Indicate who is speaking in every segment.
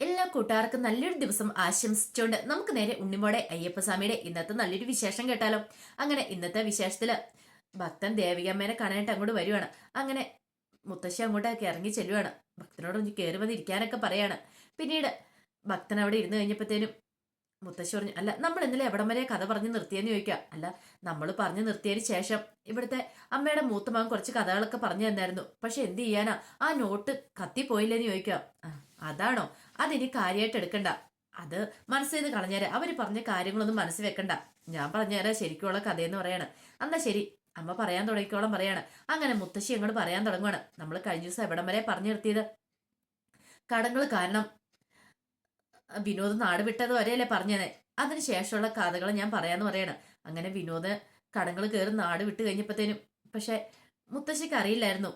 Speaker 1: എല്ലാ കൂട്ടുകാർക്കും നല്ലൊരു ദിവസം ആശംസിച്ചുകൊണ്ട് നമുക്ക് നേരെ ഉണ്ണിമോടെ അയ്യപ്പസ്വാമിയുടെ ഇന്നത്തെ നല്ലൊരു വിശേഷം കേട്ടാലോ? അങ്ങനെ ഇന്നത്തെ വിശേഷത്തിൽ ഭക്തൻ ദേവികമ്മേനെ കാണാനായിട്ട് അങ്ങോട്ട് വരുവാണ്. അങ്ങനെ മുത്തശ്ശി അങ്ങോട്ടൊക്കെ ഇറങ്ങി ചെല്ലുവാണ്. ഭക്തനോട് ഒന്ന് കയറി വന്നിരിക്കാനൊക്കെ പറയാണ്. പിന്നീട് ഭക്തൻ അവിടെ ഇരുന്ന് കഴിഞ്ഞപ്പോഴത്തേനും മുത്തശ്ശി പറഞ്ഞു അല്ല നമ്മൾ ഇന്നലെ എവിടം വരെ കഥ പറഞ്ഞ് നിർത്തിയെന്ന് ചോദിക്കുക അല്ല നമ്മൾ പറഞ്ഞു നിർത്തിയതിന് ശേഷം ഇവിടുത്തെ അമ്മയുടെ മൂത്ത മകൻ കുറച്ച് കഥകളൊക്കെ പറഞ്ഞു തന്നായിരുന്നു. പക്ഷെ എന്ത് ചെയ്യാനാ? ആ നോട്ട് കത്തിപ്പോയില്ലെന്ന് ചോദിക്കുക "ആ, അതാണോ? അതിനി കാര്യമായിട്ട് എടുക്കണ്ട. അത് മനസ്സിൽ നിന്ന് കളഞ്ഞേരെ. അവർ പറഞ്ഞ കാര്യങ്ങളൊന്നും മനസ്സിൽ വെക്കണ്ട. ഞാൻ പറഞ്ഞേരാ ശരിക്കുള്ള കഥയെന്ന് പറയാണ്. എന്നാ ശരി. അമ്മ പറയാൻ തുടങ്ങിക്കോളം പറയാണ്. അങ്ങനെ മുത്തശ്ശി അങ്ങോട്ട് പറയാൻ തുടങ്ങുവാണ്. നമ്മൾ കഴിഞ്ഞ ദിവസം എവിടം വരെ പറഞ്ഞു നിർത്തിയത്? കടങ്ങൾ കാരണം വിനോദ് നാട് വിട്ടത് വരെയല്ലേ പറഞ്ഞത് അതിനുശേഷമുള്ള കഥകൾ ഞാൻ പറയാന്ന് പറയാണ്. അങ്ങനെ വിനോദ് കടങ്ങൾ കയറി നാട് വിട്ട് കഴിഞ്ഞപ്പോഴത്തേനും പക്ഷെ മുത്തശ്ശിക്ക് അറിയില്ലായിരുന്നു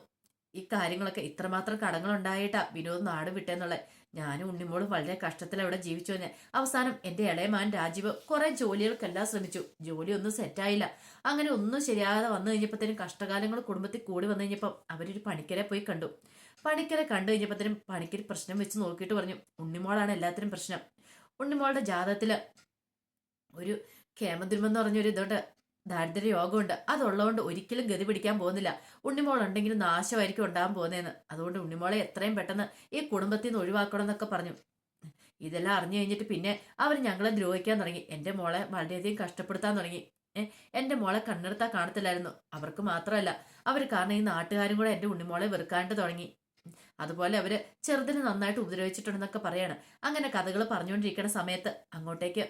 Speaker 1: ഈ കാര്യങ്ങളൊക്കെ. ഇത്രമാത്രം കടങ്ങൾ ഉണ്ടായിട്ടാ വിനോദ് നാട് വിട്ടെന്നുള്ള. ഞാനും ഉണ്ണിമോളും വളരെ കഷ്ടത്തിൽ അവിടെ ജീവിച്ചു തന്നെ അവസാനം എന്റെ ഇളയമാൻ രാജീവ് കുറെ ജോലികൾക്കെല്ലാം ശ്രമിച്ചു. ജോലിയൊന്നും സെറ്റായില്ല അങ്ങനെ ഒന്നും ശരിയാതെ വന്നു കഴിഞ്ഞപ്പോഴത്തേനും കഷ്ടകാലങ്ങൾ കുടുംബത്തിൽ കൂടി വന്നു കഴിഞ്ഞപ്പം അവരൊരു പണിക്കരെ പോയി കണ്ടു. പണിക്കരെ കണ്ടു കഴിഞ്ഞപ്പോഴത്തേനും പണിക്കർ പ്രശ്നം വെച്ച് നോക്കിയിട്ട് പറഞ്ഞു ഉണ്ണിമോളാണ് എല്ലാത്തിനും പ്രശ്നം. ഉണ്ണിമോളുടെ ജാതകത്തിൽ ഒരു കേമദ്രുമെന്ന് പറഞ്ഞൊരു ഇതുകൊണ്ട് ദാരിദ്ര്യ യോഗമുണ്ട് അതുള്ളതുകൊണ്ട് ഒരിക്കലും ഗതി പിടിക്കാൻ പോകുന്നില്ല. ഉണ്ണിമോൾ ഉണ്ടെങ്കിലും നാശമായിരിക്കും ഉണ്ടാകാൻ പോകുന്നതെന്ന്. അതുകൊണ്ട് ഉണ്ണിമോളെ എത്രയും പെട്ടെന്ന് ഈ കുടുംബത്തിൽ നിന്ന് ഒഴിവാക്കണം എന്നൊക്കെ പറഞ്ഞു. ഇതെല്ലാം അറിഞ്ഞു കഴിഞ്ഞിട്ട് പിന്നെ അവർ ഞങ്ങളെ ദ്രോഹിക്കാൻ തുടങ്ങി. എന്റെ മോളെ വളരെയധികം കഷ്ടപ്പെടുത്താൻ തുടങ്ങി. എന്റെ മോളെ കണ്ണെടുത്താൽ കാണത്തില്ലായിരുന്നു. അവർക്ക് മാത്രമല്ല അവർ കാരണം ഈ നാട്ടുകാരും കൂടെ എന്റെ ഉണ്ണിമോളെ വെറുക്കാണ്ട് തുടങ്ങി. അതുപോലെ അവർ ചെറുതിന് നന്നായിട്ട് ഉപദ്രവിച്ചിട്ടുണ്ടെന്നൊക്കെ പറയാണ്. അങ്ങനെ കഥകൾ പറഞ്ഞുകൊണ്ടിരിക്കുന്ന സമയത്ത് അങ്ങോട്ടേക്ക്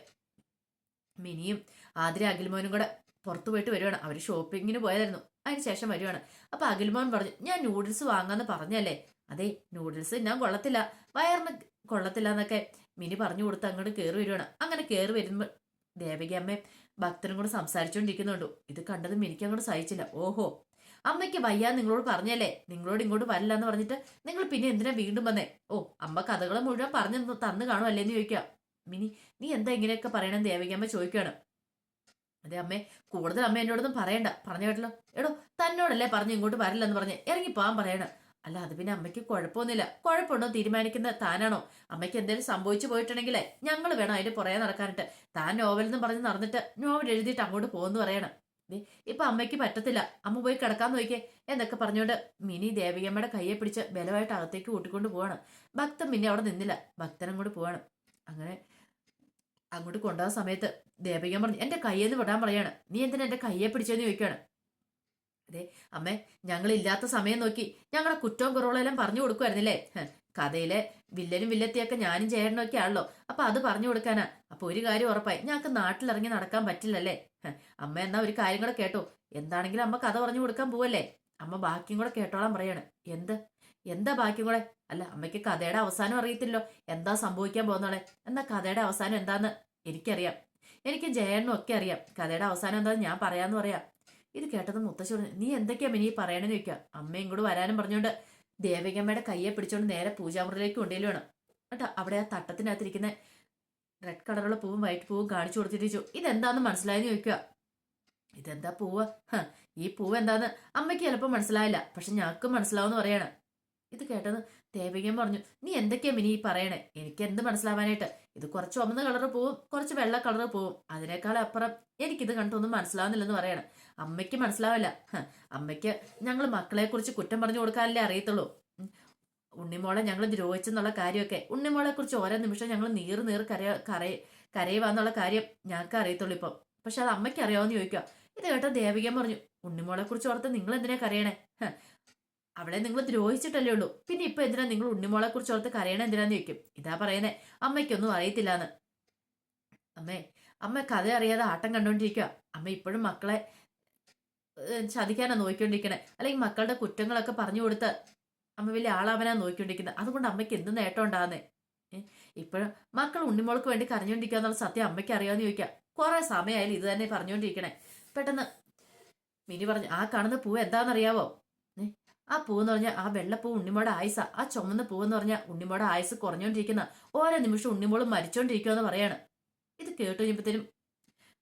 Speaker 1: മിനിയും ആതിര അഖിൽമോനും കൂടെ പുറത്തു പോയിട്ട് വരുവാണ്. അവർ ഷോപ്പിങ്ങിന് പോയതായിരുന്നു. അതിന് ശേഷം വരുവാണ്. അപ്പൊ അഖിൽമോൻ പറഞ്ഞു ഞാൻ നൂഡിൽസ് വാങ്ങാന്ന് പറഞ്ഞല്ലേ? അതെ നൂഡിൽസ് ഞാൻ കൊള്ളത്തില്ല. വയറിന് കൊള്ളത്തില്ല എന്നൊക്കെ മിനി പറഞ്ഞു കൊടുത്ത് അങ്ങോട്ട് കയറി വരുവാണ്. അങ്ങനെ കയറി വരുമ്പോൾ ദേവകി അമ്മയും ഭക്തനും കൂടെ സംസാരിച്ചുകൊണ്ടിരിക്കുന്നുണ്ട് ഇത് കണ്ടത് മിനിക്ക് അങ്ങോട്ട് സഹിച്ചില്ല. ഓഹോ. അമ്മയ്ക്ക് വയ്യാ നിങ്ങളോട് പറഞ്ഞല്ലേ? നിങ്ങളോട് ഇങ്ങോട്ട് വരില്ല എന്ന് പറഞ്ഞിട്ട് നിങ്ങൾ പിന്നെ എന്തിനാ വീണ്ടും വന്നേ? ഓ അമ്മ കഥകൾ മുഴുവൻ പറഞ്ഞു തന്നു- കാണുമല്ലേ എന്ന് ചോദിക്കുക. മിനി നീ എന്താ ഇങ്ങനെയൊക്കെ പറയണം ദേവകി അമ്മ ചോദിക്കുകയാണ്. അതെ അമ്മേ കൂടുതൽ അമ്മ എന്നോടൊന്നും പറയണ്ട. പറഞ്ഞു കേട്ടല്ലോ എടോ തന്നോടല്ലേ പറഞ്ഞു ഇങ്ങോട്ട് വരില്ലെന്ന് പറഞ്ഞ് ഇറങ്ങി പോകാൻ പറയണം. അല്ല അത് പിന്നെ അമ്മയ്ക്ക് കുഴപ്പമൊന്നുമില്ല. കുഴപ്പമുണ്ടോ തീരുമാനിക്കുന്ന താനാണോ? അമ്മയ്ക്ക് എന്തെങ്കിലും സംഭവിച്ചു പോയിട്ടുണ്ടെങ്കിലേ ഞങ്ങൾ വേണം അതിന്റെ പുറകെ നടക്കാനിട്ട് താൻ നോവൽ എന്ന് പറഞ്ഞ് നടന്നിട്ട് നോവൽ എഴുതിയിട്ട് അങ്ങോട്ട് പോകുന്നു പറയണം. ഇപ്പൊ അമ്മയ്ക്ക് പറ്റത്തില്ല. അമ്മ പോയി കിടക്കാൻ നോക്കിയേ. എന്നൊക്കെ പറഞ്ഞുകൊണ്ട് മിനി ദേവികമ്മയുടെ കയ്യെ പിടിച്ച് ബലമായിട്ട് അകത്തേക്ക് കൂട്ടിക്കൊണ്ട് പോവാണ്. ഭക്തൻ മിനി അവിടെ നിന്നില്ല. ഭക്തനും അങ്ങോട്ട് പോവാണ്. അങ്ങനെ അങ്ങോട്ട് കൊണ്ടുപോകുന്ന സമയത്ത് ദേവിക പറഞ്ഞു എന്റെ കയ്യെന്ന് വിടാൻ പറയാണ്. നീ എന്തിനാ എന്റെ കയ്യെ പിടിച്ചെന്ന് ചോദിക്കുകയാണ്? അതെ അമ്മേ ഞങ്ങൾ ഇല്ലാത്ത സമയം നോക്കി ഞങ്ങളെ കുറ്റവും കുറവുകളെല്ലാം പറഞ്ഞു കൊടുക്കുമായിരുന്നില്ലേ കഥയിലെ വില്ലനും വില്ലത്തിയൊക്കെ ഞാനും ചേട്ടനൊക്കെ ആണല്ലോ. അപ്പൊ അത് പറഞ്ഞു കൊടുക്കാനാ. അപ്പൊ ഒരു കാര്യം ഉറപ്പായി ഞങ്ങൾക്ക് നാട്ടിലിറങ്ങി നടക്കാൻ പറ്റില്ലല്ലേ? അമ്മ എന്നാ ഒരു കാര്യം കൂടെ കേട്ടോ. എന്താണെങ്കിലും അമ്മ കഥ പറഞ്ഞു കൊടുക്കാൻ പോവല്ലേ? അമ്മ ബാക്കിയും കൂടെ കേട്ടോളാൻ പറയാണ്. എന്ത്? എന്താ ബാക്കി കൂടെ? അല്ല അമ്മയ്ക്ക് കഥയുടെ അവസാനം അറിയത്തില്ലോ. എന്താ സംഭവിക്കാൻ പോകുന്നോളെ എന്നാ കഥയുടെ അവസാനം എന്താന്ന് എനിക്കറിയാം. എനിക്ക് ജയണ്ണും ഒക്കെ അറിയാം. കഥയുടെ അവസാനം എന്താന്ന് ഞാൻ പറയാന്ന് പറയാം. ഇത് കേട്ടത് മുത്തശ്ശി പറഞ്ഞു നീ എന്തൊക്കെയാ മിനി പറയണെന്ന് ചോദിക്കുക? അമ്മ ഇങ്ങോട്ട് വരാനും പറഞ്ഞുകൊണ്ട് ദേവികമ്മയുടെ കയ്യെ പിടിച്ചോണ്ട് നേരെ പൂജാമുറിയിലേക്ക് കൊണ്ടുവരുവാണ് കേട്ടോ അവിടെ ആ തട്ടത്തിനകത്തിരിക്കുന്ന റെഡ് കളറുള്ള പൂവും വൈറ്റ് പൂവും കാണിച്ചു കൊടുത്തിട്ട് ചോദിച്ചു ഇതെന്താന്ന് മനസ്സിലായെന്ന് ചോദിക്കുക. ഇതെന്താ പൂവ്? ഈ പൂവ് എന്താന്ന്? അമ്മയ്ക്ക് ചിലപ്പോൾ മനസ്സിലായില്ല. പക്ഷെ ഞങ്ങൾക്ക് മനസ്സിലാവുമെന്ന് പറയാണ്. ഇത് കേട്ടത് ദേവികൻ പറഞ്ഞു നീ എന്തൊക്കെയാ മിനി പറയണേ? എനിക്ക് എന്ത് മനസ്സിലാവാനായിട്ട്? ഇത് കുറച്ച് ചുമന്ന കളറ് പോവും കുറച്ച് വെള്ള കളറ് പോവും. അതിനേക്കാൾ അപ്പുറം എനിക്കിത് കണ്ടൊന്നും മനസ്സിലാവുന്നില്ലെന്ന് പറയണം. അമ്മയ്ക്ക് മനസ്സിലാവില്ല. അമ്മയ്ക്ക് ഞങ്ങൾ മക്കളെ കുറിച്ച് കുറ്റം പറഞ്ഞു കൊടുക്കാനല്ലേ അറിയത്തുള്ളൂ. ഉണ്ണിമോളെ ഞങ്ങൾ ദ്രോഹിച്ചെന്നുള്ള കാര്യമൊക്കെ ഉണ്ണിമോളെ കുറിച്ച് ഓരോ നിമിഷം ഞങ്ങൾ നീറ് നീർ കരയ കരയ കരയുവാന്നുള്ള കാര്യം ഞങ്ങൾക്ക് അറിയത്തുള്ളൂ ഇപ്പം. പക്ഷെ അത് അമ്മയ്ക്ക് അറിയാമെന്ന് ചോദിക്കുക ഇത് കേട്ടോ ദേവികൻ പറഞ്ഞു ഉണ്ണിമോളെ കുറിച്ച് ഓർത്ത് നിങ്ങൾ എന്തിനാ കരയണേ അവളെ നിങ്ങൾ ദ്രോഹിച്ചിട്ടല്ലേ ഉള്ളൂ. പിന്നെ ഇപ്പൊ എന്തിനാ നിങ്ങൾ ഉണ്ണിമോളെ കുറിച്ച് ഓർത്ത് കരയണ എന്തിനാന്ന് ചോദിക്കും. ഇതാ പറയുന്നേ അമ്മയ്ക്കൊന്നും അറിയത്തില്ലാന്ന്. അമ്മേ അമ്മ കഥ അറിയാതെ ആട്ടം കണ്ടോണ്ടിരിക്കുക അമ്മ ഇപ്പോഴും മക്കളെ ചതിക്കാനാ നോക്കിക്കൊണ്ടിരിക്കണേ. അല്ലെങ്കിൽ മക്കളുടെ കുറ്റങ്ങളൊക്കെ പറഞ്ഞു കൊടുത്ത് അമ്മ വലിയ ആളാവനാ നോക്കിക്കൊണ്ടിരിക്കുന്നത്. അതുകൊണ്ട് അമ്മയ്ക്ക് എന്ത് നേട്ടം ഉണ്ടാകുന്നേ ഇപ്പോഴും മക്കൾ ഉണ്ണിമോൾക്ക് വേണ്ടി കരഞ്ഞോണ്ടിരിക്കുക സത്യം അമ്മയ്ക്ക് അറിയാമെന്ന് ചോദിക്കുക കുറെ സമയമായാലും ഇത് തന്നെ പറഞ്ഞുകൊണ്ടിരിക്കണേ പെട്ടെന്ന് മിനി പറഞ്ഞു ആ കാണുന്ന പൂവ് എന്താണെന്നറിയാവോ ആ പൂവെന്ന് പറഞ്ഞാൽ ആ വെള്ളപ്പൂ ഉണ്ണിമോടെ ആയുസ. ആ ചുമന്ന പൂവെന്ന് പറഞ്ഞാൽ ഉണ്ണിമോടെ ആയുസ് കുറഞ്ഞോണ്ടിരിക്കുന്ന. ഓരോ നിമിഷം ഉണ്ണിമോളും മരിച്ചോണ്ടിരിക്കുമെന്ന് പറയാണ്. ഇത് കേട്ട് കഴിഞ്ഞപ്പോഴത്തേനും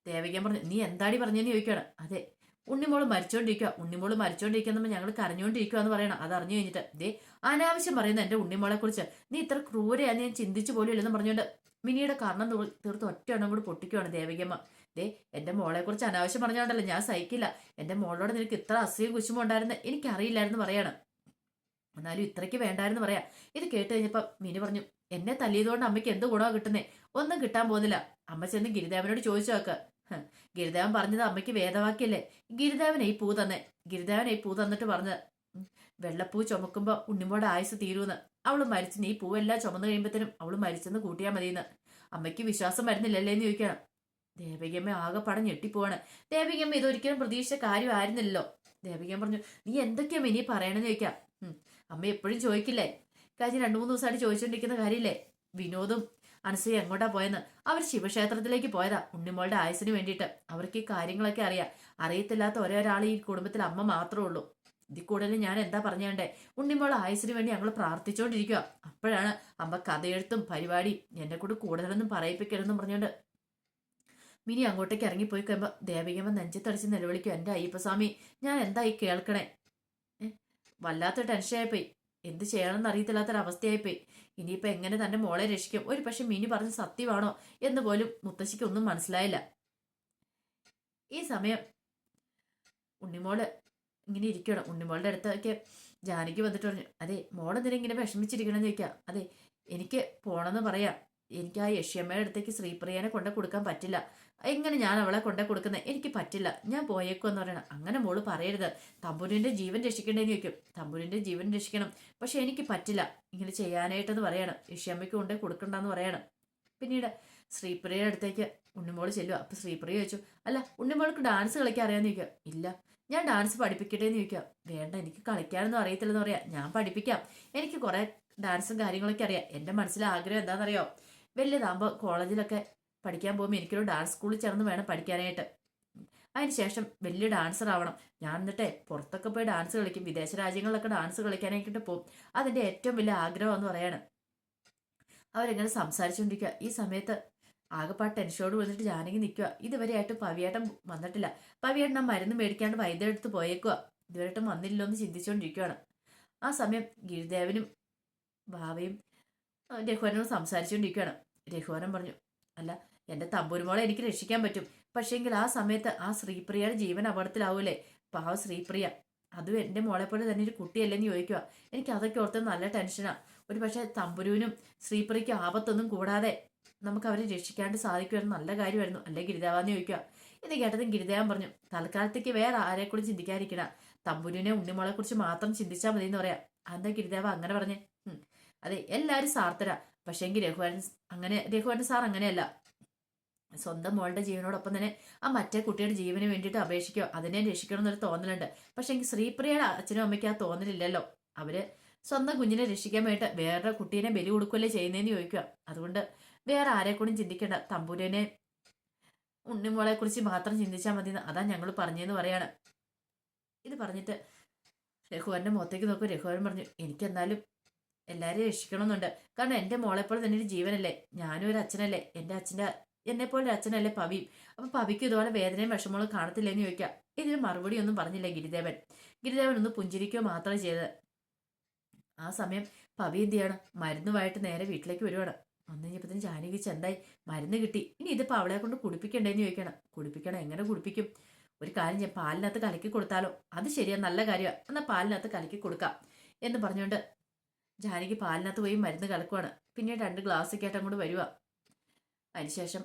Speaker 1: ദേവികൻ പറഞ്ഞു നീ എന്താടി പറഞ്ഞെന്ന് ചോദിക്കുകയാണ്? അതെ ഉണ്ണിമോൾ മരിച്ചോണ്ടിരിക്കുക ഉണ്ണിമോൾ മരിച്ചോണ്ടിരിക്കുന്ന ഞങ്ങൾ കരഞ്ഞോണ്ടിരിക്കുക എന്ന് പറയണം. അത് അറിഞ്ഞു കഴിഞ്ഞിട്ട് ദേ അനാവശ്യം പറയുന്ന എന്റെ ഉണ്ണിമോളെ കുറിച്ച് നീ ഇത്ര ക്രൂരയാന്ന് ഞാൻ ചിന്തിച്ചു പോലും ഇല്ലെന്ന് പറഞ്ഞുകൊണ്ട് മിനിയുടെ കർണം തീർത്ത് ഒറ്റ എണ്ണം കൂടി പൊട്ടിക്കുവാണ് ദേവികമ്മ ദേ എന്റെ മോളെ കുറിച്ച് അനാവശ്യം പറഞ്ഞോണ്ടല്ലോ ഞാൻ സഹിക്കില്ല. എന്റെ മോളോട് നിനക്ക് ഇത്ര അസൂയും കുശുമോ ഉണ്ടായിരുന്നു എനിക്കറിയില്ലായിരുന്നു പറയണം. എന്നാലും ഇത്രയ്ക്ക് വേണ്ടായിരുന്നു പറയാം. ഇത് കേട്ട് കഴിഞ്ഞപ്പോ മിനി പറഞ്ഞു എന്നെ തല്ലിയതുകൊണ്ട് അമ്മയ്ക്ക് എന്ത് ഗുണമാണ് കിട്ടുന്നേ? ഒന്നും കിട്ടാൻ പോകുന്നില്ല. അമ്മ ചെന്ന് ഗിരിദേവനോട് ചോദിച്ചു നോക്ക്. ഗിരിദേവൻ പറഞ്ഞത് അമ്മയ്ക്ക് വേദവാക്യല്ലേ? ഗിരിദേവനെ ഈ പൂ തന്നെ. ഗിരിദേവനെ ഈ പൂ തന്നിട്ട് പറഞ്ഞത് വെള്ളപ്പൂ ചുമക്കുമ്പോൾ ഉണ്ണിമോടെ ആയുസ് തീരുമെന്ന് അവൾ മരിച്ചു നീ പൂവെല്ലാം ചുമന്നു കഴിയുമ്പത്തേനും അവൾ മരിച്ചെന്ന് കൂട്ടിയാൽ മതിയെന്ന് അമ്മയ്ക്ക് വിശ്വാസം വരുന്നില്ലല്ലേ എന്ന് ചോദിക്കണം. ദേവികമ്മ ആകെ പടം ഞെട്ടിപ്പോവാണ്. ദേവികമ്മ ഇതൊരിക്കലും പ്രതീക്ഷിച്ച കാര്യമായിരുന്നില്ലല്ലോ. ദേവികമ്മ പറഞ്ഞു നീ എന്തൊക്കെയാ മിനി പറയണെന്ന് ചോദിക്കാം? അമ്മ എപ്പോഴും ചോദിക്കില്ലേ? കാര്യം രണ്ടു മൂന്ന് ദിവസമായിട്ട് ചോദിച്ചുകൊണ്ടിരിക്കുന്ന കാര്യമില്ലേ? വിനോദും അനസൂയ എങ്ങോട്ടാ പോയെന്ന്? അവർ ശിവക്ഷേത്രത്തിലേക്ക് പോയതാ ഉണ്ണിമോളുടെ ആയുസിന് വേണ്ടിയിട്ട്. അവർക്ക് ഈ കാര്യങ്ങളൊക്കെ അറിയാം. അറിയത്തില്ലാത്ത ഒരൊരാൾ ഈ കുടുംബത്തിൽ അമ്മ മാത്രമേ ഉള്ളൂ. ഇതിൽ കൂടുതൽ ഞാൻ എന്താ പറഞ്ഞേണ്ടേ? ഉണ്ണിമോൾ ആയുസിന് വേണ്ടി ഞങ്ങൾ പ്രാർത്ഥിച്ചുകൊണ്ടിരിക്കുക അപ്പോഴാണ് അമ്മ കഥയെഴുത്തും പരിപാടി എന്നെ കൂടെ കൂടുതലൊന്നും പറയിപ്പിക്കരുതെന്നും പറഞ്ഞുകൊണ്ട് മിനി അങ്ങോട്ടേക്ക് ഇറങ്ങിപ്പോയി കഴിയുമ്പോൾ ദേവികമ്മ നെഞ്ചത്തടിച്ച് നിലവിളിക്കും എന്റെ അയ്യപ്പസ്വാമി ഞാൻ എന്തായി കേൾക്കണേ? വല്ലാത്ത ടെൻഷനായിപ്പോയി എന്ത് ചെയ്യണമെന്ന് അറിയത്തില്ലാത്തൊരവസ്ഥയായിപ്പോയി. ഇനിയിപ്പോൾ എങ്ങനെ തന്നെ മോളെ രക്ഷിക്കും? ഒരു പക്ഷെ മിനി പറഞ്ഞ സത്യമാണോ എന്ന് പോലും മുത്തശ്ശിക്ക് ഒന്നും മനസ്സിലായില്ല. ഈ സമയം ഉണ്ണിമോൾ ഇങ്ങനെ ഇരിക്കണം ഉണ്ണിമോളുടെ അടുത്തൊക്കെ ജാനകി വന്നിട്ട് പറഞ്ഞു അതെ മോളെന്തിനെ ഇങ്ങനെ വിഷമിച്ചിരിക്കണമെന്ന് ചോദിക്കാം. അതെ എനിക്ക് പോണമെന്ന് പറയാം. എനിക്ക് ആ യക്ഷിയമ്മയുടെ അടുത്തേക്ക് ശ്രീപ്രിയനെ കൊണ്ടു കൊടുക്കാൻ പറ്റില്ല. എങ്ങനെ ഞാൻ അവളെ കൊണ്ടു കൊടുക്കുന്നത് എനിക്ക് പറ്റില്ല. ഞാൻ പോയേക്കുമെന്ന് പറയണം. അങ്ങനെ മോൾ പറയരുത്. തമ്പുരിന്റെ ജീവൻ രക്ഷിക്കേണ്ടതെന്ന് ചോദിക്കും. തമ്പുരിന്റെ ജീവൻ രക്ഷിക്കണം. പക്ഷെ എനിക്ക് പറ്റില്ല. ഇങ്ങനെ ചെയ്യാനായിട്ടെന്ന് പറയണം. യക്ഷിയമ്മയ്ക്ക് കൊണ്ടേ കൊടുക്കണ്ടെന്ന് പറയണം. പിന്നീട് ശ്രീപ്രിയയുടെ അടുത്തേക്ക് ഉണ്ണിമോൾ ചെല്ലുക അപ്പൊ ശ്രീപ്രിയ ചോദിച്ചു അല്ല ഉണ്ണിമോൾക്ക് ഡാൻസ് കളിക്കാൻ അറിയാന്ന് ചോദിക്കുക ഇല്ല. ഞാൻ ഡാൻസ് പഠിപ്പിക്കട്ടെ എന്ന് ചോദിക്കുക വേണ്ട എനിക്ക് കളിക്കാനൊന്നും അറിയത്തില്ലെന്ന് പറയാം. ഞാൻ പഠിപ്പിക്കാം. എനിക്ക് കുറെ ഡാൻസും കാര്യങ്ങളൊക്കെ അറിയാം. എന്റെ മനസ്സിലെ ആഗ്രഹം എന്താണെന്നറിയോ? വലിയതാകുമ്പോൾ കോളേജിലൊക്കെ പഠിക്കാൻ പോകുമ്പോൾ എനിക്കൊരു ഡാൻസ് സ്കൂളിൽ ചേർന്ന് വേണം പഠിക്കാനായിട്ട്. അതിനുശേഷം വലിയ ഡാൻസർ ആവണം. ഞാൻ എന്നിട്ടേ പുറത്തൊക്കെ പോയി ഡാൻസ് കളിക്കും. വിദേശ രാജ്യങ്ങളിലൊക്കെ ഡാൻസ് കളിക്കാനായിട്ട് പോകും. അതിന്റെ ഏറ്റവും വലിയ ആഗ്രഹം എന്ന് പറയാണ്. അവരെങ്ങനെ സംസാരിച്ചുകൊണ്ടിരിക്കുക ഈ സമയത്ത് ആകെപ്പാട് ടെൻഷനോട് വന്നിട്ട് ജാനകി നിൽക്കുക ഇതുവരെയായിട്ട് പവിയേട്ടൻ വന്നിട്ടില്ല. പവിയേട്ടൻ ആ മരുന്ന് മേടിക്കാണ്ട് വൈദ്യം എടുത്ത് പോയേക്കുക ഇതുവരെയായിട്ടും വന്നില്ലല്ലോ എന്ന് ചിന്തിച്ചുകൊണ്ടിരിക്കുകയാണ് ആ സമയം ഗിരിദേവനും ഭാവയും ആ, രഘുവരനോട് സംസാരിച്ചുകൊണ്ടിരിക്കുകയാണ് രഘുവരൻ പറഞ്ഞു അല്ല എന്റെ തമ്പൂരുമോളെ എനിക്ക് രക്ഷിക്കാൻ പറ്റും. പക്ഷേങ്കിൽ ആ സമയത്ത് ആ ശ്രീപ്രിയയുടെ ജീവൻ അപകടത്തിലാവൂലേ? പാവ ശ്രീപ്രിയ. അതും എന്റെ മോളെ പോലെ തന്നെ ഒരു കുട്ടിയല്ലെന്ന് ചോദിക്കുക എനിക്ക് അതൊക്കെ ഓർത്ത് നല്ല ടെൻഷനാണ് ഒരു പക്ഷേ തമ്പുരുവിനും ശ്രീപ്രിയയ്ക്കും ആപത്തൊന്നും കൂടാതെ നമുക്ക് അവരെ രക്ഷിക്കാണ്ട് സാധിക്കുമായിരുന്നു നല്ല കാര്യമായിരുന്നു. അല്ലെ ഗിരിദേവാന്ന് ചോദിക്കുക ഇത് കേട്ടതും ഗിരിദേവൻ പറഞ്ഞു തൽക്കാലത്തേക്ക് വേറെ ആരെക്കൂടി ചിന്തിക്കാതിരിക്കണ. തമ്പുരുവിനെ ഉണ്ണിമോളെ കുറിച്ച് മാത്രം ചിന്തിച്ചാൽ മതി എന്ന് പറയാം. അതെന്താ ഗിരിദേവ അങ്ങനെ പറഞ്ഞേ. അതെ എല്ലാവരും സാർത്ഥര. പക്ഷേങ്കിൽ രഘുവരൻ അങ്ങനെ രഘുവരൻ സാർ അങ്ങനെയല്ല. സ്വന്തം മോളുടെ ജീവനോടൊപ്പം തന്നെ ആ മറ്റേ കുട്ടിയുടെ ജീവന് വേണ്ടിയിട്ട് അപേക്ഷിക്കുക അതിനെ രക്ഷിക്കണം എന്നൊരു തോന്നലുണ്ട്. പക്ഷെ എങ്കിൽ ശ്രീപ്രിയയുടെ അച്ഛനും അമ്മയ്ക്ക് ആ തോന്നലില്ലല്ലോ. അവർ സ്വന്തം കുഞ്ഞിനെ രക്ഷിക്കാൻ വേണ്ടിയിട്ട് വേറെ കുട്ടീനെ ബലി കൊടുക്കുകയല്ലേ ചെയ്യുന്നതെന്ന് ചോദിക്കുക അതുകൊണ്ട് വേറെ ആരെ കൂടി ചിന്തിക്കേണ്ട. തമ്പുരനെ ഉണ്ണിമോളെ കുറിച്ച് മാത്രം ചിന്തിച്ചാൽ മതി അതാ ഞങ്ങൾ പറഞ്ഞതെന്ന് പറയാണ്. ഇത് പറഞ്ഞിട്ട് രഘുവരന്റെ മുഖത്തേക്ക് നോക്കും രഘുവരൻ പറഞ്ഞു എനിക്കെന്നാലും എല്ലാവരെയും രക്ഷിക്കണമെന്നുണ്ട്. കാരണം എന്റെ മോളെപ്പോലെ തന്നെ ഒരു ജീവനല്ലേ? ഞാനും ഒരു അച്ഛനല്ലേ? എന്റെ അച്ഛന്റെ എന്നെ പോലെ ഒരു അച്ഛനല്ലേ പവിയും അപ്പൊ പവിക്ക് ഇതുപോലെ വേദനയും വിഷമങ്ങളും കാണത്തില്ലെന്ന് ചോദിക്കാം ഇതിന് മറുപടി ഒന്നും പറഞ്ഞില്ല ഗിരിദേവൻ. ഗിരിദേവൻ ഒന്ന് പുഞ്ചിരിക്കുക മാത്രമേ ചെയ്തത്. ആ സമയം പവി എന്ത് ചെയ്യണം? മരുന്നുമായിട്ട് നേരെ വീട്ടിലേക്ക് വരുവാണ്. വന്നു കഴിഞ്ഞപ്പത്തിന് ജാനകി ചെന്തായി മരുന്ന് കിട്ടി. ഇനി ഇതിപ്പോ അവളെ കൊണ്ട് കുടിപ്പിക്കണ്ടേന്ന് ചോദിക്കണം കുടിപ്പിക്കണം എങ്ങനെ കുടിപ്പിക്കും? ഒരു കാര്യം ഞാൻ പാലിനകത്ത് കലക്കി കൊടുത്താലോ? അത് ശരിയാ നല്ല കാര്യമാണ് എന്നാൽ പാലിനകത്ത് കലക്കി കൊടുക്കാം. എന്ന് പറഞ്ഞുകൊണ്ട് ജാനകി പാലിനകത്ത് പോയി മരുന്ന് കലക്കുവാണ്. പിന്നെ രണ്ട് ഗ്ലാസ് ഒക്കെ ആയിട്ട് അങ്ങോട്ട് വരുക അതിനുശേഷം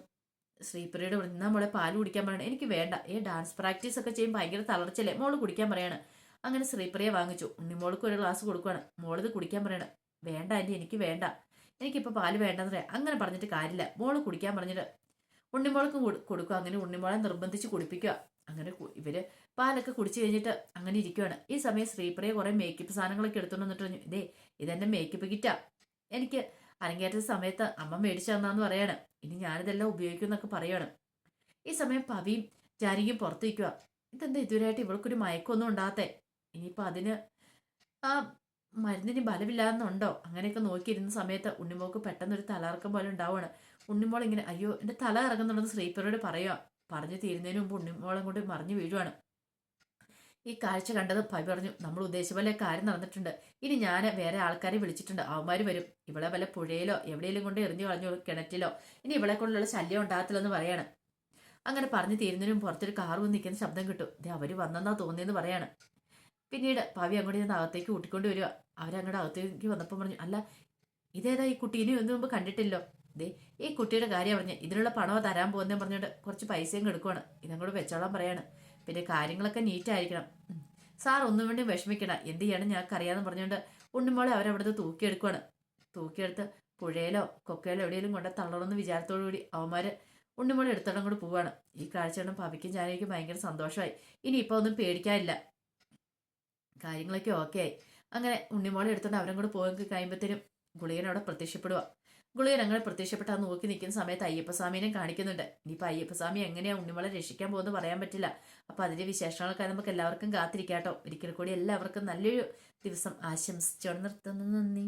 Speaker 1: ശ്രീപ്രിയയുടെ വൃന്ദ മോളെ പാൽ കുടിക്കാൻ പറയണം. എനിക്ക് വേണ്ട. ഈ ഡാൻസ് പ്രാക്ടീസ് ഒക്കെ ചെയ്യുമ്പോൾ ഭയങ്കര തളർച്ചല്ലേ മോൾ കുടിക്കാൻ പറയാണ്. അങ്ങനെ ശ്രീപ്രിയ വാങ്ങിച്ചു. ഉണ്ണിമോൾക്ക് ഒരു ഗ്ലാസ് കൊടുക്കുവാണ്. മോളിത് കുടിക്കാൻ പറയണം. വേണ്ട ആന്റി എനിക്ക് വേണ്ട. എനിക്കിപ്പോൾ പാൽ വേണ്ടെന്ന് പറയാം അങ്ങനെ പറഞ്ഞിട്ട് കാര്യമില്ല. മോൾ കുടിക്കാൻ പറഞ്ഞിട്ട് ഉണ്ണിമോൾക്കും കൊടു- കൊടുക്കുക അങ്ങനെ ഉണ്ണിമോളെ നിർബന്ധിച്ച് കുടിപ്പിക്കുക അങ്ങനെ ഇവർ പാലൊക്കെ കുടിച്ചു കഴിഞ്ഞിട്ട് അങ്ങനെ ഇരിക്കുവാണ്. ഈ സമയം ശ്രീപ്രിയ കുറെ മേക്കപ്പ് സാധനങ്ങളൊക്കെ എടുത്തോണ്ട് വന്നിട്ട് പറഞ്ഞു ഇതേ ഇതെന്റെ മേക്കപ്പ് കിറ്റാ എനിക്ക് അരങ്ങേറ്റ സമയത്ത് അമ്മ മേടിച്ചു തന്നാന്ന് പറയാണ്. ഇനി ഞാനിതെല്ലാം ഉപയോഗിക്കും എന്നൊക്കെ പറയാണ്. ഈ സമയം പവിയും ജാനകിയും പുറത്തു നിൽക്കുക ഇതെന്താ ഇതുവരെയായിട്ട് ഇവൾക്കൊരു മയക്കൊന്നും ഉണ്ടാകത്തെ? ഇനിയിപ്പോൾ അതിന് ആ മരുന്നിന് ബലമില്ലാന്നുണ്ടോ? അങ്ങനെയൊക്കെ നോക്കിയിരുന്ന സമയത്ത് ഉണ്ണിമോക്ക് പെട്ടെന്നൊരു തലകറക്കം പോലെ ഉണ്ടാവുകയാണ് ഉണ്ണിമോൾ ഇങ്ങനെ അയ്യോ എന്റെ തല ഇറങ്ങുന്നുണ്ടെന്ന് ശ്രീപ്രയോട് പറയുക പറഞ്ഞു തീരുന്നതിന് മുമ്പ് ഉണ്ണിമോളം കൊണ്ട് മറിഞ്ഞു വീഴുവാണ്. ഈ കാഴ്ച കണ്ടത് ഭവി പറഞ്ഞു നമ്മൾ ഉദ്ദേശിച്ച പോലെ കാര്യം നടന്നിട്ടുണ്ട്. ഇനി ഞാൻ വേറെ ആൾക്കാരെ വിളിച്ചിട്ടുണ്ട്. അവന്മാർ വരും. ഇവളെ വല്ല പുഴയിലോ എവിടെയെങ്കിലും കൊണ്ട് എറിഞ്ഞു കളഞ്ഞു കിണറ്റിലോ. ഇനി ഇവളെ കൊണ്ടുള്ള ശല്യം ഉണ്ടാകത്തില്ലെന്ന് പറയാണ്. അങ്ങനെ പറഞ്ഞു തീരുന്നതിനും പുറത്തൊരു കാർ വന്ന് നിൽക്കുന്ന ശബ്ദം കിട്ടും. ദേ അവർ വന്നെന്നാ തോന്നിയെന്ന് പറയാണ്. പിന്നീട് പവി അങ്ങോട്ട് ചെന്ന് അകത്തേക്ക് കൂട്ടിക്കൊണ്ട് വരിക. അവരങ്ങോട്ട് അകത്തേക്ക് വന്നപ്പോൾ പറഞ്ഞു അല്ല ഇതേതാ ഈ കുട്ടി ഇനി ഒന്നും മുമ്പ് കണ്ടിട്ടില്ലോ? ദേ ഈ കുട്ടിയുടെ കാര്യം പറഞ്ഞ് ഇതിനുള്ള പണമോ തരാൻ പോകുന്നതെന്ന് പറഞ്ഞുകൊണ്ട് കുറച്ച് പൈസയും കൊടുക്കുവാണ്. കൂടെ വെച്ചോളാൻ പറയാണ്. പിന്നെ കാര്യങ്ങളൊക്കെ നീറ്റായിരിക്കണം. സാർ ഒന്നും വേണ്ടി വിഷമിക്കണ എന്ത് ചെയ്യണം അറിയാന്ന് പറഞ്ഞുകൊണ്ട് ഉണ്ണുമ്പോളെ അവരവിടുത്തെ തൂക്കിയെടുക്കുവാണ്. തൂക്കിയെടുത്ത് പുഴയിലോ കൊക്കയിലോ എവിടെയെങ്കിലും കൊണ്ട് തള്ളണമെന്ന് വിചാരത്തോടു കൂടി അവന്മാര് ഉണ്ണുമോളെ എടുത്തോടും കൂടി പോവാണ്. ഈ കാഴ്ച കണ്ടും പവിക്കും ജാനകിക്കും ഭയങ്കര സന്തോഷമായി. ഇനി ഇപ്പൊ ഒന്നും പേടിക്കാനില്ല. കാര്യങ്ങളൊക്കെ ഓക്കെ ആയി. അങ്ങനെ ഉണ്ണിമോളെ എടുത്തോണ്ട് അവരും കൂടെ ഗുളികൻ അവിടെ പ്രത്യക്ഷപ്പെടുക ഗുളികൻ അങ്ങനെ പ്രത്യക്ഷപ്പെട്ട് നോക്കി നിൽക്കുന്ന സമയത്ത് അയ്യപ്പസ്വാമിനെ കാണിക്കുന്നുണ്ട്. ഇനിയിപ്പോൾ അയ്യപ്പസ്വാമി എങ്ങനെയാ ഉണ്ണിമുള രക്ഷിക്കാൻ പോകുന്നത് പറയാൻ പറ്റില്ല. അപ്പോൾ അതിന്റെ വിശേഷങ്ങളൊക്കെ നമുക്ക് എല്ലാവർക്കും കാത്തിരിക്കാട്ടോ ഒരിക്കൽ കൂടി എല്ലാവർക്കും നല്ലൊരു ദിവസം ആശംസിച്ചോണ്ട് നിർത്തുന്നു. നന്ദി.